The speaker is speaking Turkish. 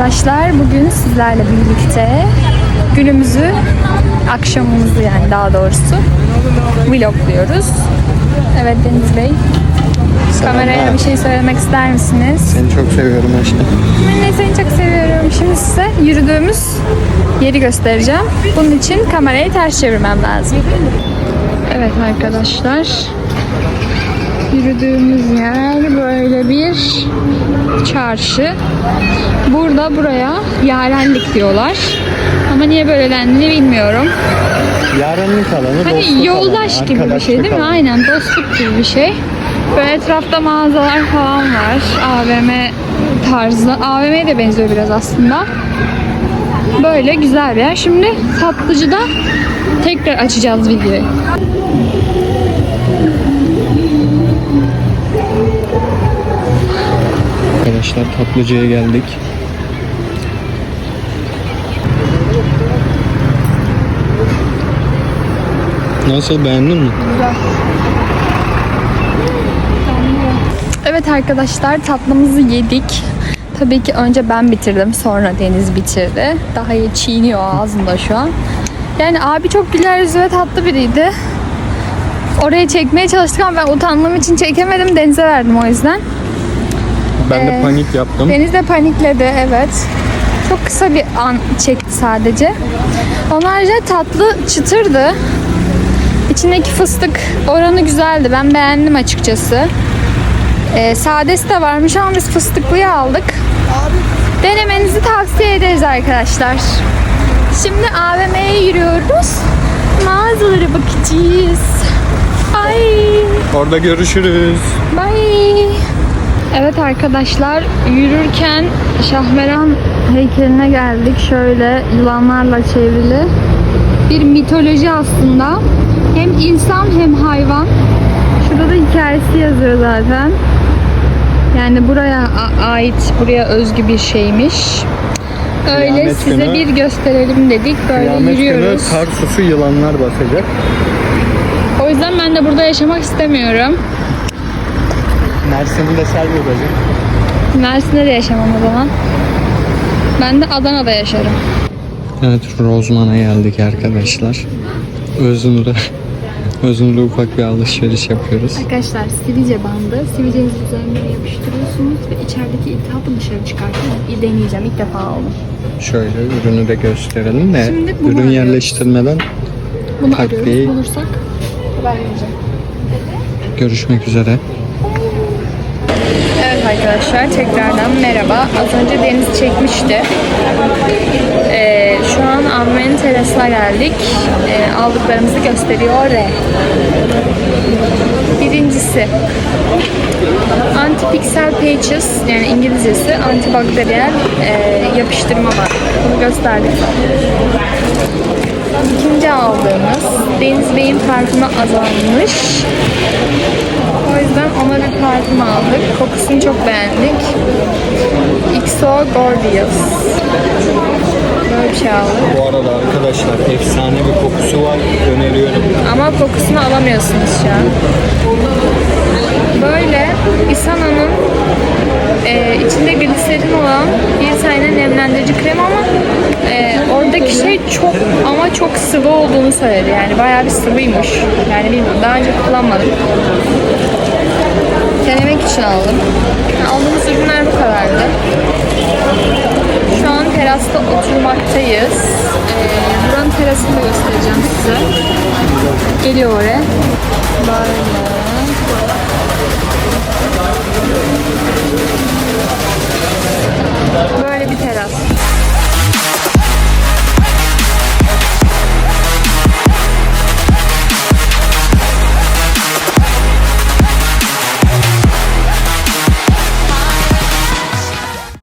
arkadaşlar. Bugün sizlerle birlikte günümüzü, akşamımızı yani daha doğrusu vlogluyoruz. Evet Deniz Bey, kameraya bir şey söylemek ister misiniz? Seni çok seviyorum aşkım. Ben de seni çok seviyorum. Şimdi size yürüdüğümüz yeri göstereceğim. Bunun için kamerayı ters çevirmem lazım. Evet arkadaşlar. Yürüdüğümüz yer böyle bir çarşı. Burada buraya yarenlik diyorlar. Ama niye böyle dendiğini bilmiyorum. Yarenlik alanı, Hani yoldaş alanı, gibi bir şey değil mi? alanı. Aynen dostluk gibi bir şey. Böyle etrafta mağazalar falan var. AVM tarzı. AVM'ye de benziyor biraz aslında. Böyle güzel bir yer. Şimdi tatlıcıda tekrar açacağız videoyu. Arkadaşlar tatlıcıya geldik. Nasıl beğendin mi? Evet arkadaşlar tatlımızı yedik. Tabii ki önce ben bitirdim sonra Deniz bitirdi. Daha iyi çiğniyor ağzında şu an. Yani abi çok güler yüzlü ve tatlı biriydi. Oraya çekmeye çalıştık ama ben utandığım için çekemedim. Deniz'e verdim o yüzden. Ben de Ee, panik yaptım. Deniz de panikledi evet. Çok kısa bir an çekti sadece. Onun tatlı çıtırdı. İçindeki fıstık oranı güzeldi. Ben beğendim açıkçası. Ee, sadesi de varmış ama biz fıstıklıyı aldık. Denemenizi tavsiye ederiz arkadaşlar. Şimdi AVM'ye yürüyoruz. Mağazalara bakacağız. Ay. Orada görüşürüz. Bye. Evet arkadaşlar yürürken Şahmeran heykeline geldik. Şöyle yılanlarla çevrili. Bir mitoloji aslında. Hem insan hem hayvan. Şurada da hikayesi yazıyor zaten. Yani buraya ait, buraya özgü bir şeymiş. Öyle Kıyamet size günü- bir gösterelim dedik. Böyle Kıyamet günü yürüyoruz. kar susu yılanlar basacak. O yüzden ben de burada yaşamak istemiyorum. Mersin'de sel olacak. Mersin'de de yaşamam o zaman. Ben de Adana'da yaşarım. Evet Rozman'a geldik arkadaşlar. Öznur'da Öznur'da ufak bir alışveriş yapıyoruz. Arkadaşlar sivilce bandı. Sivilcenizi üzerine yapıştırıyorsunuz ve içerideki iltihabı dışarı çıkartıyorsunuz. Deneyeceğim. ilk defa aldım. Şöyle ürünü de gösterelim de Şimdi bunu ürün arıyoruz. yerleştirmeden Bunu Takviye. arıyoruz. Bulursak haber vereceğim. görüşmek üzere. Arkadaşlar tekrardan merhaba. Az önce Deniz çekmişti. Ee, şu an Amren Teras'a geldik. Ee, aldıklarımızı gösteriyor. Birincisi Antipixel Pages yani İngilizcesi antibakteriyel e, yapıştırma var. Bunu gösterdik. İkinci aldığımız Deniz Bey'in parfümü azalmış. O yüzden ona bir parfüm aldık. Kokusunu çok beğendik. XO Gorgeous. Böyle bir şey aldık. Bu arada arkadaşlar efsane bir kokusu var. Öneriyorum. Ama kokusunu alamıyorsunuz şu an. Böyle Isana'nın e, içinde gliserin olan bir tane nemlendirici krem ama e, oradaki şey çok çok sıvı olduğunu söyledi. Yani bayağı bir sıvıymış. Yani bilmiyorum daha önce kullanmadım. Denemek için aldım. Aldığımız ürünler bu kadardı. Şu an terasta oturmaktayız. Ee, buranın terasını da göstereceğim size. Geliyor oraya. Böyle.